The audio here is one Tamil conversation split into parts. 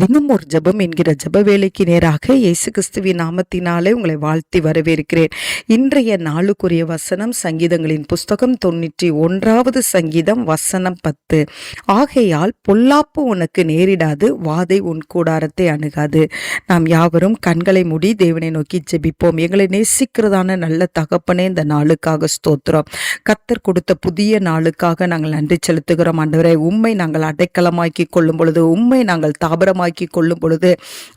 தினம் ஒரு ஜெபம் என்கிற ஜெப வேலைக்கு நேராக இயேசு கிறிஸ்துவின் நாமத்தினாலே உங்களை வாழ்த்தி வரவேற்கிறேன். இன்றைய நாளுக்குரிய வசனம் சங்கீதங்களின் புஸ்தகம் தொண்ணூற்றி ஒன்றாவது சங்கீதம் வசனம் பத்து. ஆகையால் பொல்லாப்பு உனக்கு நேரிடாது வாதை உன் கூடாரத்தை அணுகாது. நாம் யாவரும் கண்களை மூடி தேவனை நோக்கி ஜெபிப்போம். எங்களை நேசிக்கிறதான நல்ல தகப்பனே இந்த நாளுக்காக ஸ்தோத்திரம். கத்தர் கொடுத்த புதிய நாளுக்காக நாங்கள் நன்றி செலுத்துகிறோம். ஆண்டவரே உண்மை நாங்கள் அடைக்கலமாக்கி கொள்ளும் பொழுது உண்மை நாங்கள் தாபரமாக்கி கொள்ளும் பொழுது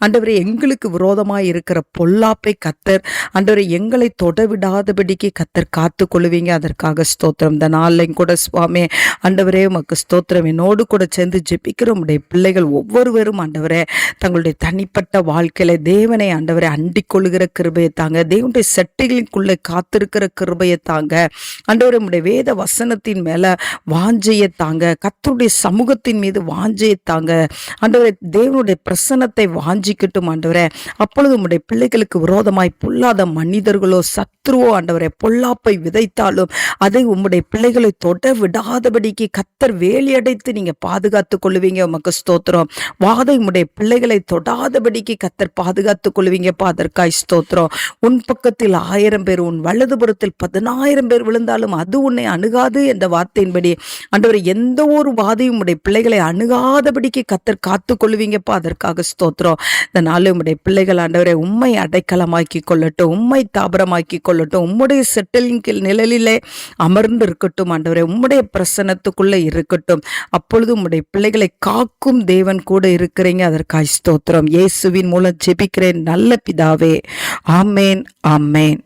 ஆண்டவரே எங்களுக்கு விரோதமாக இருக்கிற பொல்லாப்பை கத்தர் ஆண்டவரை எங்களை தொடவிடாதபடிக்கு கத்தர் காத்து கொள்ளுவீங்க அதற்காக ஸ்தோத்திரம். இந்த நாளையும் கூட சுவாமி ஆண்டவரே உமக்கு ஸ்தோத்திரம். என்னோடு கூட சேர்ந்து ஜெபிக்கிற உடைய பிள்ளைகள் ஒவ்வொருவரும் ஆண்டவரே தங்களுடைய தனிப்பட்ட வாழ்க்கையில தேவனை ஆண்டவரை அண்டிக் கொள்ளுகிற கிருபையை தாங்க தேவனுடைய செட்டைகளுக்குள்ளே காத்திருக்கிற கிருபையை தாங்க ஆண்டவரே உடைய வேத வசனத்தின் மேல வாஞ்சையை தாங்க கத்தருடைய சமூகத்தின் மீது வாஞ்சையை தாங்க ஆண்டவரே தேவனுடைய பிரசன்னத்தை வாஞ்சிக்கட்டும் ஆண்டவரே. அப்பொழுது உம்முடைய பிள்ளைகளுக்கு விரோதமாய் பொல்லாத மனிதர்களோ சத்ருவோ ஆண்டவரே பொல்லாப்பை விதைத்தாலும் அதை உம்முடைய பிள்ளைகளை தொட விடாதபடிக்கு கத்தர் வேலியடைத்து நீங்க பாதுகாத்து கொள்ளுவீங்க. உமக்கு ஸ்தோத்திரம். வாதை உம்முடைய பிள்ளைகளை தொடாதபடிக்கு கத்தர் பாதுகாத்து கொள்ளுவீங்க பாதற்காய் ஸ்தோத்திரம். உன் பக்கத்தில் ஆயிரம் பேர் உன் வலதுபுறத்தில் பதினாயிரம் பேர் விழுந்தாலும் அது உன்னை அணுகாது என்ற வார்த்தையின்படி அன்றவர் எந்த ஒரு வாதையும் உடைய பிள்ளைகளை அணுகாதபடிக்கு கத்தர் காத்து கொள்ளுவீங்கப்பா அதற்காக ஸ்தோத்திரம். இந்த நாள் உம்முடைய பிள்ளைகள் ஆண்டவரை உண்மை அடைக்கலமாக்கி கொள்ளட்டும் உண்மை தாபரமாக்கி கொள்ளட்டும் உம்முடைய செட்டலின் கீழ் நிழலிலே அமர்ந்து இருக்கட்டும் ஆண்டவரே உம்முடைய பிரசனத்துக்குள்ளே இருக்கட்டும். அப்பொழுது உம்முடைய பிள்ளைகளை காக்கும் தேவன் கூட இருக்கிறீங்க அதற்காக ஸ்தோத்திரம். இயேசுவின் மூலம் ஜெபிக்கிறேன் நல்ல பிதாவே. ஆமேன் ஆமேன்.